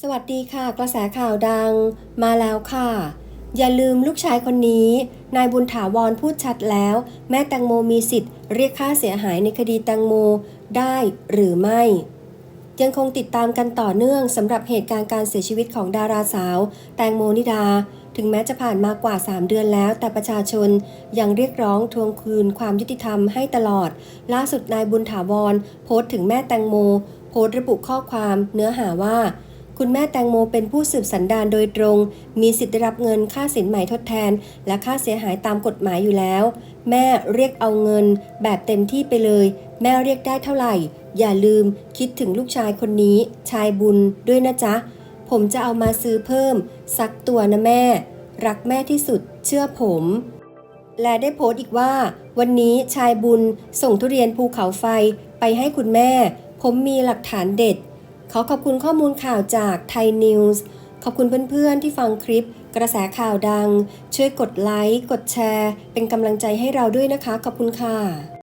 สวัสดีค่ะ กระแสข่าวดังมาแล้วค่ะ อย่าลืมลูกชายคนนี้ นายบุญถาวรพูดชัดแล้ว แม่แตงโมมีสิทธิ์ เรียกค่าเสียหายในคดีแตงโมได้หรือไม่ ยังคงติดตามกันต่อเนื่องสำหรับเหตุการณ์การเสียชีวิตของดาราสาว แตงโมนิดา ถึงแม้จะผ่านมากว่า 3 เดือนแล้ว แต่ประชาชนยังเรียกร้องทวงคืนความยุติธรรมให้ตลอด ล่าสุดนายบุญถาวรโพสต์ถึงแม่แตงโม โพสต์ระบุข้อความเนื้อหาว่า คุณแม่แตงโมเป็นผู้สืบสันดานโดยตรง มีสิทธิ์ได้รับเงินค่าสินใหม่ทดแทน และค่าเสียหายตามกฎหมายอยู่แล้ว แม่เรียกเอาเงิน แบบเต็มที่ไปเลย แม่เรียกได้เท่าไหร่ อย่าลืมคิดถึงลูกชายคนนี้ ชายบุญด้วยนะจ๊ะ ผมจะเอามาซื้อเพิ่ม สักตัวนะแม่ รักแม่ที่สุดเชื่อผม และได้โพสต์อีกว่า วันนี้ชายบุญส่งทุเรียนภูเขาไฟไปให้คุณแม่ ผมมีหลักฐานเด็ด ขอขอบคุณข้อมูลข่าวจากไทยนิวส์ขอบคุณเพื่อนๆที่ฟังคลิป กระแสข่าวดัง ช่วยกดไลค์ กดแชร์ เป็นกำลังใจให้เราด้วยนะคะ ขอบคุณค่ะ